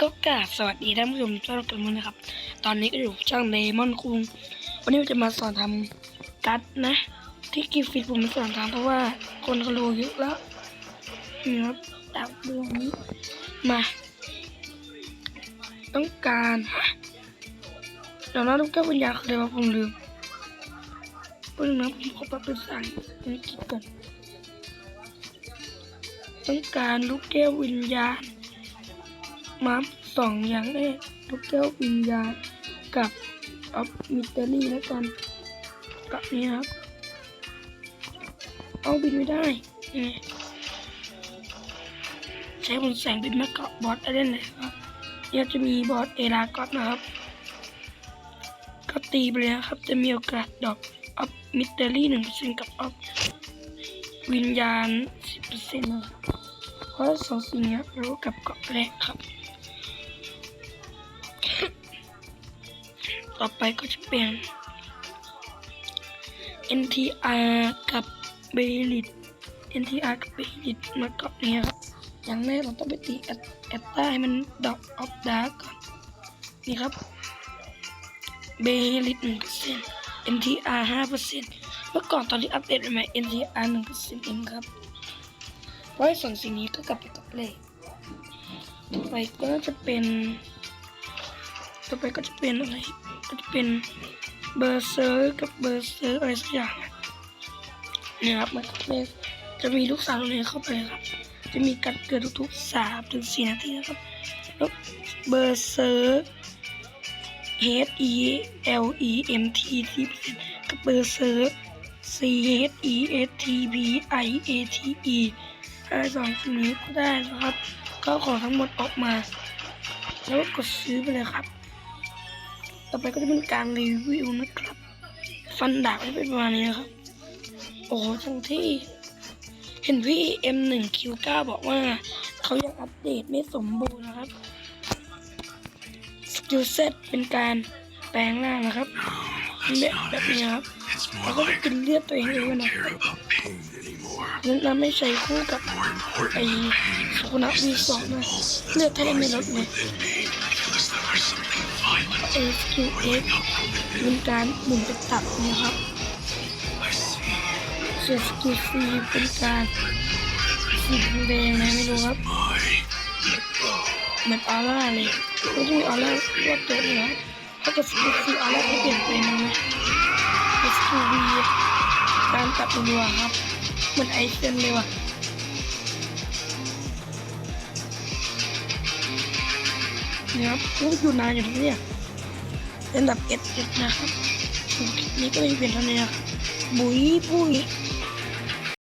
ก็กราบสวัสดีท่านผู้ชมทุกท่านกันด้วยนะครับ ตอนนี้ก็อยู่ช่างเลมอนคุง วันนี้ผมจะมาสอนทำกัดนะ ที่กิฟฟิตผมม่สอนทำเพราะว่าคนเขารู้เยอะแล้วนี่ครับตามดูนี้มา ต้องการเดี๋ยวนะต้องแก้ปัญญาคืออะไรวะผมลืมเพิ่งนะผมขอปรับเป็นภาษาอังกฤษก่อนต้องการลูกแก้ววิญญาณ มาสองอย่างแรกลูกแก้ววิญญาณกับออฟมิเตอรี่แล้วกันกับนี้ครับ เอาบินไม่ได้ยังไงใช้บนแสงบินมาเกาะบอสได้เลยครับเดี๋ยจะมีบอสเอลากอสนะครับก็ตีไปเลยนะครับ จะมีโอกาสดอกออฟมิเตอรี่หนึ่งเปอร์เซ็นต์กับออฟวิญญาณสิบเปอร์เซ็นต์นะครับเพราะสองสิ่งนี้รู้กับเกาะแรกครับ ต่อไปก็จะเป็น NTR กับเบลิด NTR กับเบลิดมาเกาะเนี่ยครับ อย่างแรกเราต้องไปตีแอดแอดใต้มันดอกออฟดาร์ก่อน นี่ครับ เบลิดหนึ่งเปอร์เซ็นต์ NTR ห้าเปอร์เซ็นต์เมื่อก่อนตอนที่อัปเดตใหม่ NTR หนึ่งเปอร์เซ็นต์เองครับ เพราะไอ้ส่วนสิ่งนี้ก็กลับไปกับเลขต่อไปก็จะเป็น ต่อไปก็จะเป็นอะไร ก็จะเป็นเบอร์เซอร์กับเบอร์เซอร์อะไรสักอย่างเนี่ยครับมันก็จะมีลูกสาวตรงนี้เข้าไปเลยครับ จะมีการเกิดทุกๆสามถึงสี่นาทีนะครับแล้วเบอร์เซอร์ H E L E M T T กับเบอร์เซอร์ C H E S T P I A T E อะไรสองสิ่งนี้ก็ได้นะครับ ก็ขอทั้งหมดออกมา แล้วกดซื้อไปเลยครับ ต่อไปก็จะเป็นการรีวิวนะครับ ฟันดาบให้เป็นประมาณนี้นะครับ โอ้โหทั้งที่ เห็นพี่ M1Q9 บอกว่า เขายังอัปเดตไม่สมบูรณ์นะครับ สกิลเซ็ตเป็นการแปลงร่างนะครับแบบแบบนี้ครับแล้วก็ไปกินเลือดตัวเอง I เอง don't นะแนั้นไม่ใช้คู่กับไอ้สุนะ is วีสองนะเลือดแทบไม่ลดเลย feel as though there's something violent เอสคิวเอ็ก welling up from เป็นการหมุนไปตับนะครับ I see ส่วนสกิลซีเป็นการสีแดงนะไม่รู้ครับเหมือนออร่าเลยก็จะมีออร่ารอบตัวเลยนะถ้าเกิดสกิลซีออร่าไม่เปลี่ยนไปนะสกิลวีการตัดรัวครับเหมือนไอเซนเลยว่ะเนี่ยครับโอ้ยอยู่นานอยู่ที่เนี่ย เป็นแบบเอ็ดเอ็ดนะครับนคลิปนี้ก็มีเปลี่ยนเท่านี้นะบุยบุย